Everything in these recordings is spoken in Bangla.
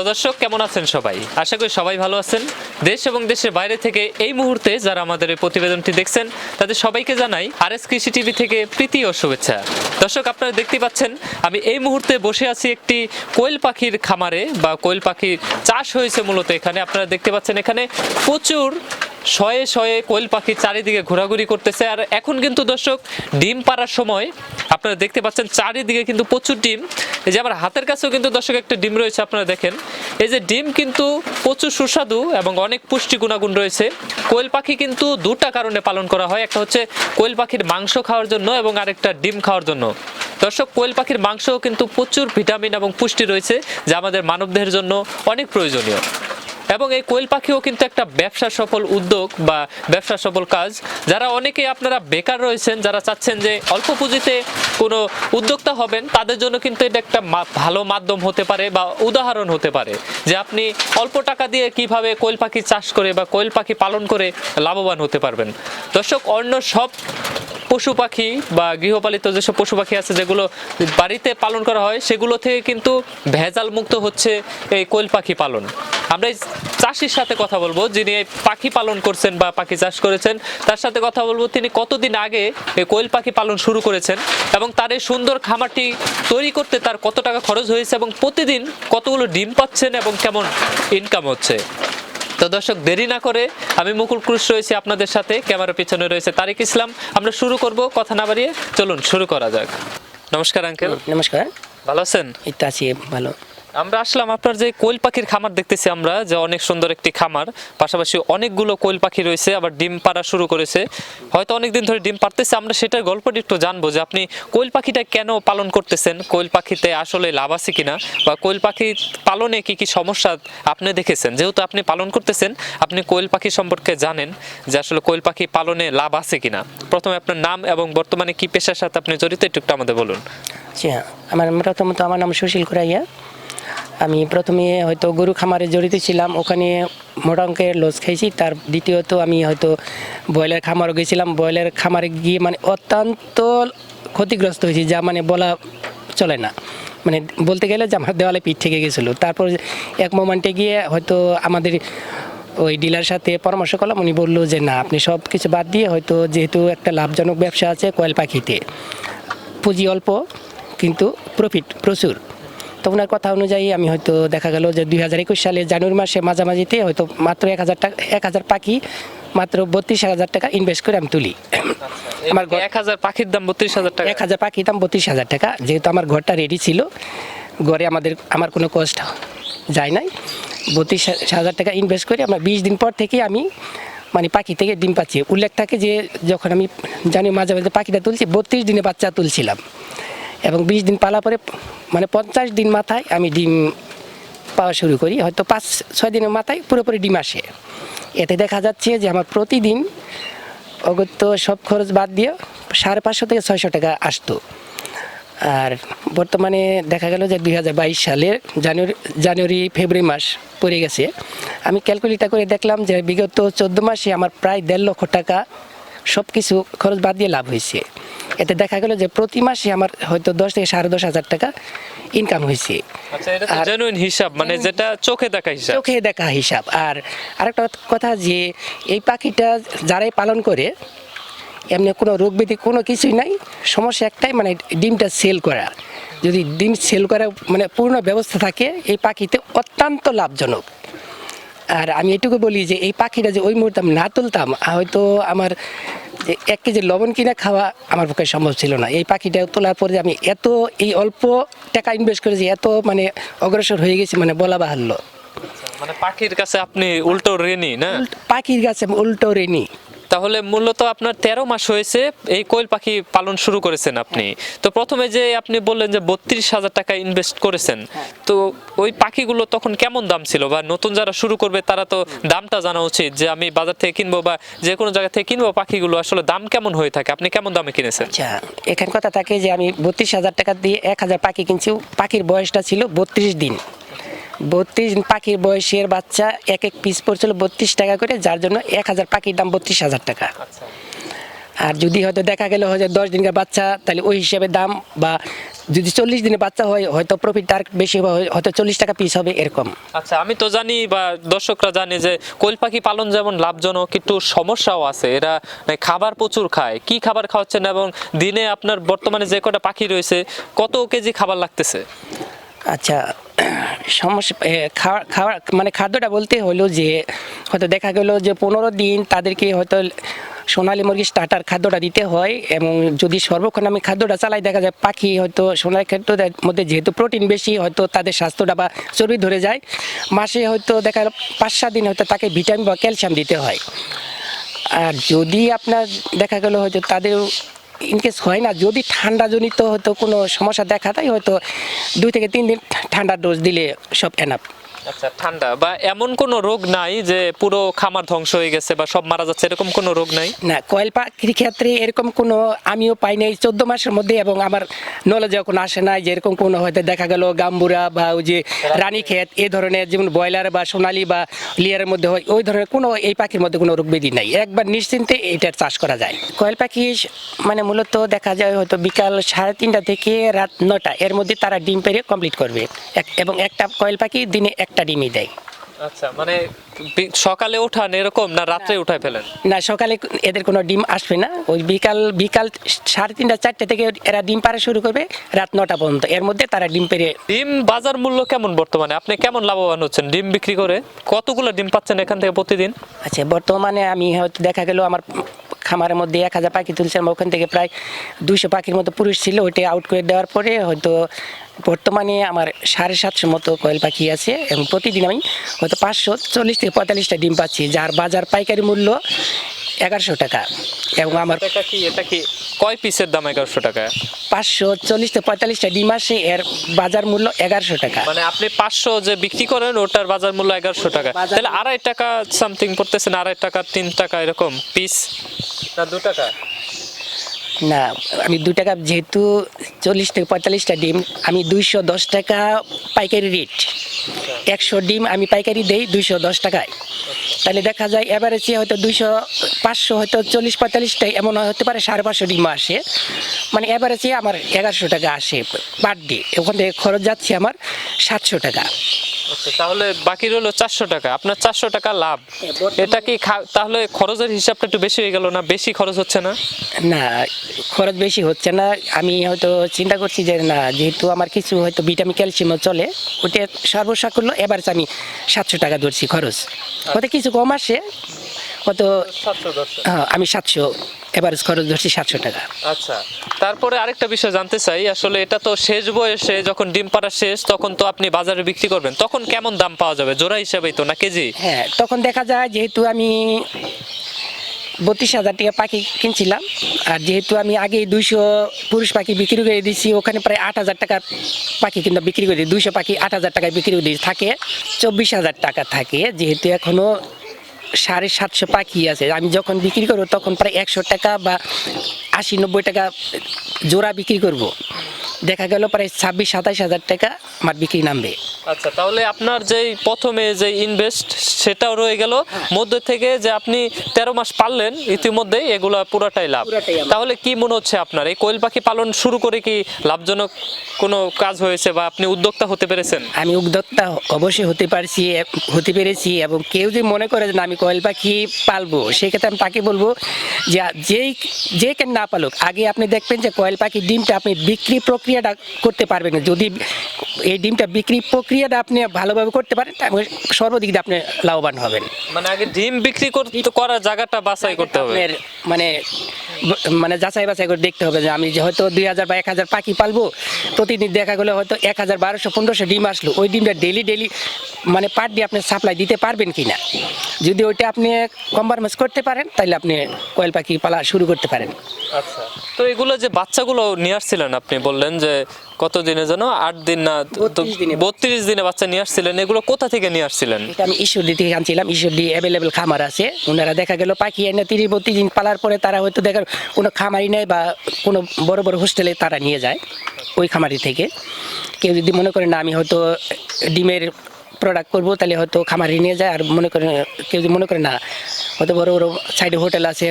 হ্যালো দর্শক, কেমন আছেন সবাই? আশা করি সবাই ভালো আছেন। দেশ এবং দেশের বাইরে থেকে এই মুহূর্তে যারা আমাদের এই প্রতিবেদনটি দেখছেন, তাদের সবাইকে জানাই আর এস কৃষি টিভি থেকে প্রীতি ও শুভেচ্ছা। দর্শক, আপনারা দেখতে পাচ্ছেন, আমি এই মুহূর্তে বসে আছি একটি কোয়েল পাখির খামারে বা কোয়েল পাখির চাষ হয়েছে মূলত এখানে। আপনারা দেখতে পাচ্ছেন এখানে প্রচুর শয়ে শয়ে কোয়েল পাখি চারিদিকে ঘোরাঘুরি করতেছে। আর এখন কিন্তু দর্শক, ডিম পাড়ার সময় আপনারা দেখতে পাচ্ছেন চারিদিকে কিন্তু প্রচুর ডিম। এই যে আমার হাতের কাছেও কিন্তু দর্শক একটা ডিম রয়েছে, আপনারা দেখেন। এই যে ডিম কিন্তু প্রচুর সুস্বাদু এবং অনেক পুষ্টি গুণাগুণ রয়েছে। কোয়েল পাখি কিন্তু দুটা কারণে পালন করা হয়। একটা হচ্ছে কোয়েল পাখির মাংস খাওয়ার জন্য এবং আরেকটা ডিম খাওয়ার জন্য। দর্শক, কোয়েল পাখির মাংসও কিন্তু প্রচুর ভিটামিন এবং পুষ্টি রয়েছে, যা আমাদের মানবদেহের জন্য অনেক প্রয়োজনীয়। এবং এই কোয়েল পাখিও কিন্তু একটা ব্যবসা সফল উদ্যোগ বা ব্যবসা সফল কাজ। যারা অনেকেই আপনারা বেকার রয়েছেন, যারা চাচ্ছেন যে অল্প পুঁজিতে কোনো উদ্যোক্তা হবেন, তাদের জন্য কিন্তু এটা একটা ভালো মাধ্যম হতে পারে বা উদাহরণ হতে পারে যে আপনি অল্প টাকা দিয়ে কীভাবে কোয়েল পাখি চাষ করে বা কোয়েল পাখি পালন করে লাভবান হতে পারবেন। দর্শক, অন্য সব পশু পাখি বা গৃহপালিত যেসব পশু পাখি আছে, যেগুলো বাড়িতে পালন করা হয়, সেগুলো থেকে কিন্তু ভেজাল মুক্ত হচ্ছে এই কোয়েল পাখি পালন। আমরা এই চাষির সাথে কথা বলব, যিনি এই পাখি পালন করছেন বা পাখি চাষ করেছেন, তার সাথে কথা বলব। তিনি কতদিন আগে এই কোয়েল পাখি পালন শুরু করেছেন এবং তার এই সুন্দর খামারটি তৈরি করতে তার কত টাকা খরচ হয়েছে এবং প্রতিদিন কতগুলো ডিম পাচ্ছেন এবং কেমন ইনকাম হচ্ছে? তো দর্শক দেরি না করে আমি মুকুল ক্রুশ রয়েছি আপনাদের সাথে। ক্যামেরা পিছনে রয়েছে তারিক ইসলাম। আমরা শুরু করব কথা না বাড়িয়ে। চলুন শুরু করা যাক। নমস্কার আঙ্কেল নমস্কার। ভালো আছেন? এই তো আছি ভালো। আমরা আসলাম আপনার যে কোয়েল পাখির খামার দেখতেছি আমরা, যে অনেক সুন্দর একটি খামার। পাশাপাশি অনেকগুলো কোয়েল পাখি রয়েছে, আবার ডিম পাড়া শুরু করেছে। হয়তো অনেকদিন ধরে ডিম পারতেছে আমরা সেটার গল্পটি একটু জানব যে আপনি কোয়েল পাখিটা কেন পালন করতেছেন? কোয়েল পাখিতে আসলে লাভ আছে কিনা? বা কোয়েল পাখি পালনে কি কি সমস্যা আপনি দেখেছেন? যেহেতু আপনি পালন করতেছেন, আপনি কোয়েল পাখি সম্পর্কে জানেন যে আসলে কোয়েল পাখি পালনে লাভ আছে কিনা। প্রথমে আপনার নাম এবং বর্তমানে কি পেশার সাথে আপনি জড়িত, একটু আমাদের বলুন। আচ্ছা আমার প্রথমত আমার নাম সুশীল কুরাইয়া। আমি প্রথমে হয়তো গরু খামারে জড়িত ছিলাম, ওখানে মোটা অঙ্কের লস খাইছি। তার দ্বিতীয়ত আমি হয়তো ব্রয়লার খামারও গেছিলাম। ব্রয়লার খামারে গিয়ে মানে অত্যন্ত ক্ষতিগ্রস্ত হয়েছি, যা মানে বলা চলে না। মানে বলতে গেলে যে আমার দেওয়ালে পিঠ থেকে গেছিল। তারপর এক মোমেন্টে গিয়ে হয়তো আমাদের ওই ডিলার সাথে পরামর্শ করলাম। উনি বলল যে, না, আপনি সব কিছু বাদ দিয়ে হয়তো যেহেতু একটা লাভজনক ব্যবসা আছে কয়েল পাখিতে, পুঁজি অল্প, কিন্তু প্রফিট প্রচুর। তো ওনার কথা অনুযায়ী আমি হয়তো দেখা গেল যে দুই হাজার একুশ সালে জানুয়ারি মাসে মাঝামাঝিতে হয়তো মাত্র এক হাজার টাকা এক হাজার পাখি মাত্র বত্রিশ হাজার টাকা ইনভেস্ট করে আমি তুলি। আমার এক হাজার পাখির দাম বত্রিশ হাজার টাকা। এক হাজার পাখির দাম বত্রিশ হাজার টাকা যেহেতু আমার ঘরটা রেডি ছিল ঘরে আমাদের আমার কোনো কষ্ট যায় নাই। বত্রিশ হাজার টাকা ইনভেস্ট করে আমরা বিশ দিন পর থেকে আমি মানে পাখি থেকে ডিম পাচ্ছি। উল্লেখ থাকে যে যখন আমি জানি মাঝে মাঝে পাখিটা তুলছি বত্রিশ দিনে বাচ্চা তুলছিলাম। এবং বিশ দিন পালা পরে মানে পঞ্চাশ দিন মাথায় আমি ডিম পাওয়া শুরু করি। হয়তো পাঁচ, ছয় দিনের মাথায় পুরোপুরি ডিম আসে। এতে দেখা যাচ্ছে যে আমার প্রতিদিন অগত্য সব খরচ বাদ দিয়ে সাড়ে পাঁচশো থেকে ছয়শো টাকা আসতো। আর বর্তমানে দেখা গেল যে দুই হাজার বাইশ সালের জানুয়ারি জানুয়ারি, ফেব্রুয়ারি মাস পড়ে গেছে। আমি ক্যালকুলেটর করে দেখলাম যে বিগত চোদ্দ মাসে আমার প্রায় দেড় লক্ষ টাকা সব কিছু খরচ বাদ দিয়ে লাভ হয়েছে। এতে দেখা গেল যে প্রতি মাসে আমার হয়তো দশ থেকে সাড়ে দশ হাজার টাকা ইনকাম হয়েছে। আচ্ছা জেনুইন হিসাব মানে যেটা চোখে দেখা হিসাব। চোখে দেখা হিসাব। আর আরেকটা কথা যে এই পাখিটা যারাই পালন করে এমনি কোনো রোগ ব্যাধি কোনো কিছুই নাই। সমস্যা একটাই মানে ডিমটা সেল করা। যদি ডিম সেল করা মানে পূর্ণ ব্যবস্থা থাকে এই পাখিতে অত্যন্ত লাভজনক। আর আমি এটুকু বলি যে এই পাখিটা যে ওই মুহূর্তে আমি না তুলতাম হয়তো আমার যে এক কেজি লবণ কিনা খাওয়া আমার পক্ষে সম্ভব ছিল না। এই পাখিটা তোলার পরে আমি এত এই অল্প টাকা ইনভেস্ট করেছি এত মানে অগ্রসর হয়ে গেছি মানে বলা বাহাল্য। মানে পাখির কাছে আপনি উল্টো রেনি না? পাখির কাছে উল্টো রেনি তাহলে মূলত আপনার তেরো মাস হয়েছে, এই কোয়েল পাখি পালন শুরু করেছেন আপনি। তো প্রথমে যে আপনি বললেন যে বত্রিশ হাজার টাকা ইনভেস্ট করেছেন, তো ওই পাখিগুলো তখন কেমন দাম ছিল? বা নতুন যারা শুরু করবে, তারা তো দামটা জানা উচিত যে আমি বাজার থেকে কিনবো বা যে কোনো জায়গা থেকে কিনবো পাখিগুলো, আসলে দাম কেমন হয়ে থাকে? আপনি কেমন দামে কিনেছেন? আচ্ছা এখানে কথা থাকে যে আমি বত্রিশ হাজার টাকা দিয়ে এক হাজার পাখি কিনছি, পাখির বয়সটা ছিল বত্রিশ দিন। বত্রিশ দিন পাখির বয়সের বাচ্চা এক এক পিস পড়ছিল বত্রিশ টাকা করে যার জন্য এক হাজার পাখির দাম বত্রিশ হাজার টাকা। আর যদি হয়তো দেখা গেল হয়তো দশ দিনকার বাচ্চা তাহলে ওই হিসাবে দাম বা যদি চল্লিশ দিনের বাচ্চা হয় হয়তো প্রফিট তার বেশি হবে হয়তো চল্লিশ টাকা পিস হবে এরকম। আচ্ছা আমি তো জানি বা দর্শকরা জানে যে কোয়েল পাখি পালন যেমন লাভজনক একটু সমস্যাও আছে। এরা মানে খাবার প্রচুর খায়। কি খাবার খাওয়াচ্ছেন এবং দিনে আপনার বর্তমানে যে কটা পাখি রয়েছে কত কেজি খাবার লাগতেছে? আচ্ছা সমস্যা খাওয়া খাওয়া মানে খাদ্যটা বলতে হলো যে, হয়তো দেখা গেল যে পনেরো দিন তাদেরকে হয়তো সোনালী মুরগি স্টার্টার খাদ্যটা দিতে হয় এবং যদি সর্বক্ষণ আমি খাদ্যটা চালাই, দেখা যায় পাখি হয়তো সোনালী খাদ্যটার মধ্যে যেহেতু প্রোটিন বেশি, হয়তো তাদের স্বাস্থ্যটা বা চর্বি ধরে যায়। মাসে হয়তো দেখা গেল পাঁচ, সাত দিন হয়তো তাকে ভিটামিন বা ক্যালসিয়াম দিতে হয়। আর যদি আপনার দেখা গেল হয়তো তাদের ইনকেস হয় না, যদি ঠান্ডাজনিত হয়তো কোনো সমস্যা দেখা দেয়, হয়তো দুই থেকে তিন দিন ঠান্ডার ডোজ দিলে সব এনাফ আচ্ছা ঠান্ডা। বা এমন কোনো রোগ নাই যে পুরো খামার ধ্বংস হয়ে গেছে বা সব মারা যাচ্ছে? এরকম কোনো রোগ নাই? না কয়েল পাখির ক্ষেত্রে এরকম কোনো আমিও পাই নাই। চোদ্দ মাসের মধ্যে এবং আমার নলেজে কোনো আসে নাই যে এরকম কোনো হয়তো দেখা গেল গাম্বুরা বা ওই যে রানীক্ষেত। এই ধরনের যেমন ব্রয়লার বা সোনালি বা লিয়ারের মধ্যে হয় ওই ধরনের কোনো এই পাখির মধ্যে কোনো রোগ ব্যাধি নাই। একবার নিশ্চিন্তে এটার চাষ করা যায়। কয়েল পাখি মানে মূলত দেখা যায় হয়তো বিকাল সাড়ে তিনটা থেকে রাত নটা এর মধ্যে তারা ডিম পেরে কমপ্লিট করবে। এবং একটা কয়েল পাখি দিনে একটা ডিমই দেয়। আচ্ছা মানে সকালে ওঠান এরকম না রাত্রে উঠায় ফেলেন? না সকালে এদের কোনো ডিম আসবে না। ওই বিকাল বিকাল সাড়ে তিনটা চারটে থেকে এরা ডিম পাড়া শুরু করবে রাত নটা পর্যন্ত। এর মধ্যে তারা ডিম পেরে ডিম বাজার মূল্য কেমন বর্তমানে? আপনি কেমন লাভবান হচ্ছেন ডিম বিক্রি করে? কতগুলো ডিম পাচ্ছেন এখান থেকে প্রতিদিন? আচ্ছা বর্তমানে আমি হয়তো দেখা গেল আমার খামারের মধ্যে এক হাজার পাখি তুলছিলাম, ওখান থেকে প্রায় দুইশো পাখির মতো পুরুষ ছিল ওইটা আউট করে দেওয়ার পরে হয়তো বর্তমানে আমার সাড়ে সাতশো মতো কয়েল পাখি আছে এবং প্রতিদিন আমি হয়তো পাঁচশো চল্লিশ থেকে পঁয়তাল্লিশটা ডিম পাচ্ছি, যার বাজার পাইকারি মূল্য এগারোশো টাকা। এবং আমার এটা কি এটা কি কয় পিসের দাম এগারোশো টাকা? পাঁচশো চল্লিশ থেকে পঁয়তাল্লিশটা ডিম আসে এর বাজার মূল্য এগারোশো টাকা। মানে আপনি পাঁচশো যে বিক্রি করেন ওটার বাজার মূল্য এগারোশো টাকা। তাহলে আড়াই টাকা সামথিং পড়তেছেন আড়াই টাকা তিন টাকা এরকম পিস না দু টাকা? না আমি দু টাকা যেহেতু চল্লিশ থেকে পঁয়তাল্লিশটা ডিম আমি দুইশো দশ টাকা পাইকারি রেট একশো ডিম আমি পাইকারি দেই দুইশো দশ টাকায়। তাহলে দেখা যায় অ্যাভারেজে হয়তো দুইশো, পাঁচশো, হয়তো চল্লিশ, পঁয়তাল্লিশটাই, এমন হতে পারে সাড়ে পাঁচশো ডিম আসে। মানে অ্যাভারেজে আমার এগারোশো টাকা আসে পার ডে ওখান থেকে খরচ যাচ্ছে আমার সাতশো টাকা। তাহলে বাকি রইল চারশো টাকা। আপনার চারশো টাকা লাভ। এটা কি তাহলে খরচের হিসাবটা একটু বেশি হয়ে গেল না? বেশি খরচ হচ্ছে না? না খরচ বেশি হচ্ছে না। আমি হয়তো চিন্তা করছি যে না যেহেতু আমার কিছু হয়তো ভিটামিন ক্যালসিয়ামও চলে ওটা সর্বসাকুল্য এবার আমি সাতশো টাকা ধরছি খরচ। ওতে কিছু কম আসে হ্যাঁ, আমি সাতশো এভারেজ খরচ ধরছি সাতশো টাকা। আচ্ছা তারপরে আরেকটা বিষয় জানতে চাই আসলে এটা তো শেষ বয়সে যখন ডিম পাড়া শেষ তখন তো আপনি বাজারে বিক্রি করবেন তখন কেমন দাম পাওয়া যাবে? জোড়া হিসাবেই তো না কেজি? হ্যাঁ তখন দেখা যায় যেহেতু আমি বত্রিশ হাজার টাকা পাখি কিনছিলাম আর যেহেতু আমি আগে দুইশো পুরুষ পাখি বিক্রি করে দিয়েছি ওখানে প্রায় আট হাজার টাকার পাখি কিন্তু বিক্রি করে দিই দুইশো পাখি আট হাজার টাকায় বিক্রি করে দিই থাকে চব্বিশ হাজার টাকা থাকে যেহেতু এখনও সাড়ে সাতশো পাখি আছে আমি যখন বিক্রি করব, তখন প্রায় একশো টাকা বা আশি নব্বই টাকা জোড়া বিক্রি করব। দেখা গেল প্রায় ছাব্বিশ সাতাইশ হাজার টাকা আমার বিক্রি নামবে। আচ্ছা তাহলে আপনার যেই প্রথমে যে ইনভেস্ট সেটাও রয়ে গেল। মধ্যে থেকে যে আপনি তেরো মাস পারলেন ইতিমধ্যে এগুলা পুরাটাই লাভ। তাহলে কি মনে হচ্ছে আপনার? এই কোয়েল পাখি পালন শুরু করে কি লাভজনক কোনো কাজ হয়েছে বা আপনি উদ্যোক্তা হতে পেরেছেন? আমি উদ্যোক্তা অবশ্যই হতে পারছি হতে পেরেছি এবং কেউ যদি মনে করে যে আমি কয়েল পাখি পালবো সেক্ষেত্রে আমি তাকে বলব যে যেই যে কেন না পালুক আগে আপনি দেখবেন যে কয়েল পাখি ডিমটা আপনি বিক্রি প্রক্রিয়াটা করতে পারবে না। যদি এই ডিমটা বিক্রি প্রক্রিয়াটা আপনি ভালোভাবে করতে পারেন সর্বদিক দিয়ে আপনি লাভবান হবেন। মানে আগে ডিম বিক্রি করতে করার জায়গাটা বাছাই করতে হবে। মানে মানে যাচাই বাছাই করে দেখতে হবে যে আমি হয়তো দুই হাজার বা এক হাজার পাখি পালবো প্রতিদিন দেখা গেলে হয়তো এক হাজার বারোশো পনেরোশো ডিম আসলো ওই ডিমটা ডেলি ডেলি মানে পার ডে আপনি সাপ্লাই দিতে পারবেন কি না যদি ওইটা আপনি কম্প্রোমাইজ করতে পারেন তাহলে আপনি কয়েল পাখি পালা শুরু করতে পারেন। আচ্ছা। তো এগুলো যে বাচ্চাগুলো নিয়ে আসছিলেন আপনি বললেন যে কত দিনে যেন আট দিন না 32 দিনে। বত্রিশ দিনে বাচ্চা। নিয়ে আসছিলেন এগুলো কোথা থেকে নিয়ে আসছিলেন? এটা আমি ঈশ্বরদী থেকে আনছিলাম ঈশ্বরদী অ্যাভেলেবেল খামার আছে। ওনারা দেখা গেল পাখি এনে তিরিশ বত্রিশ দিন পালার পরে তারা হয়তো দেখার কোনো খামারি নেই বা কোনো বড় বড় হোস্টেলে তারা নিয়ে যায় ওই খামারি থেকে। কেউ যদি মনে করে না আমি হয়তো ডিমের প্রোডাক্ট করব তাহলে হয়তো খামারি নিয়ে যায়। আর মনে করে কেউ যদি মনে করে না হয়তো বড় বড় সাইডে হোটেল আছে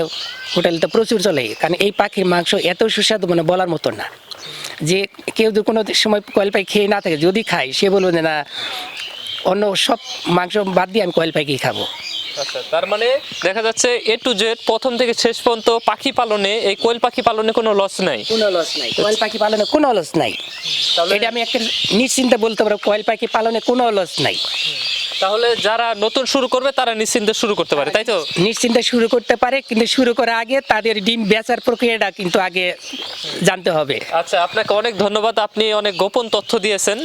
হোটেল তো প্রচুর চলে। কারণ এই পাখির মাংস এত সুস্বাদু মানে বলার মতো না। যে কেউ যদি কোনো সময় কয়েল পাখি খেয়ে না থাকে যদি খায় সে বলবে যে না অন্য সব মাংস বাদ দিয়ে আমি কয়েল পাখি খাব। আচ্ছা তার মানে দেখা যাচ্ছে এ টু জেড প্রথম থেকে শেষ পর্যন্ত পাখি পালনে এই কোয়েল পাখি পালনে কোনো লস নাই। কোনো লস নাই। কয়েল পাখি পালনে কোনো লস নাই। এটা আমি একটা নিশ্চিন্তে বলতে পারব কয়েল পাখি পালনে কোনো লস নাই। তাহলে যারা নতুন শুরু করবে তারা নিশ্চিন্তে শুরু করতে পারে তাই তো? নিশ্চিন্তে শুরু করতে পারে কিন্তু শুরু করার আগে তাদের ডিম বেচার প্রক্রিয়াটা কিন্তু আগে জানতে হবে। আচ্ছা আপনাকে অনেক ধন্যবাদ আপনি অনেক গোপন তথ্য দিয়েছেন।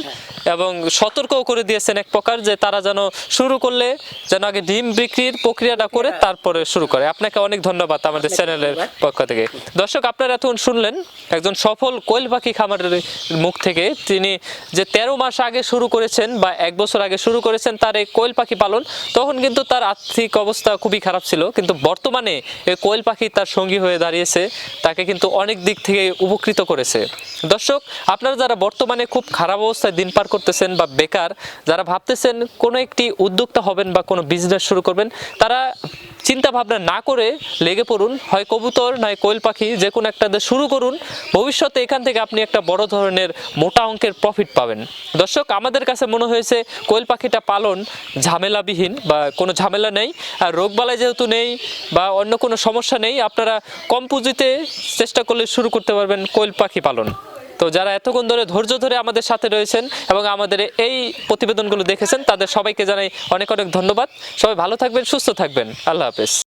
এবং সতর্কও করে দিয়েছেন এক প্রকার যে তারা যেন শুরু করলে যেন আগে ডিম বিক্রির প্রক্রিয়াটা করে তারপরে শুরু করে। আপনাকে অনেক ধন্যবাদ আমাদের চ্যানেলের পক্ষ থেকে। দর্শক আপনারা এতক্ষণ শুনলেন একজন সফল কোয়েল পাখি খামারের মুখ থেকে। তিনি যে তেরো মাস আগে শুরু করেছেন বা এক বছর আগে শুরু করেছেন তার এই কোয়েল পাখি পালন তখন কিন্তু তার আর্থিক অবস্থা খুবই খারাপ ছিল। কিন্তু বর্তমানে এই কোয়েল পাখি তার সঙ্গী হয়ে দাঁড়িয়েছে। তাকে কিন্তু অনেক দিক থেকে উপকৃত করেছে। দর্শক আপনারা যারা বর্তমানে খুব খারাপ অবস্থায় দিন পার করতেছেন বা বেকার, যারা ভাবতেছেন কোনো একটি উদ্যোক্তা হবেন বা কোনো বিজনেস শুরু করবেন, তারা চিন্তা ভাবনা না করে লেগে পড়ুন। হয় কবুতর, নয় কোয়েল পাখি, যে কোনো একটা দিয়ে শুরু করুন। ভবিষ্যতে এখান থেকে আপনি একটা বড় ধরনের মোটা অঙ্কের প্রফিট পাবেন। দর্শক, আমাদের কাছে মনে হয়েছে কোয়েল পাখিটা পালন ঝামেলাবিহীন বা কোনো ঝামেলা নেই। আর রোগবালাই যেহেতু নেই বা অন্য কোনো সমস্যা নেই, আপনারা কম পুঁজিতে চেষ্টা করলে শুরু করতে পারবেন কোয়েল পাখি পালন। তো যারা এতক্ষণ ধরে ধৈর্য ধরে আমাদের সাথে রয়েছেন এবং আমাদের এই প্রতিবেদনগুলো দেখেছেন, তাদের সবাইকে জানাই অনেক অনেক ধন্যবাদ। সবাই ভালো থাকবেন, সুস্থ থাকবেন। আল্লাহ হাফেজ।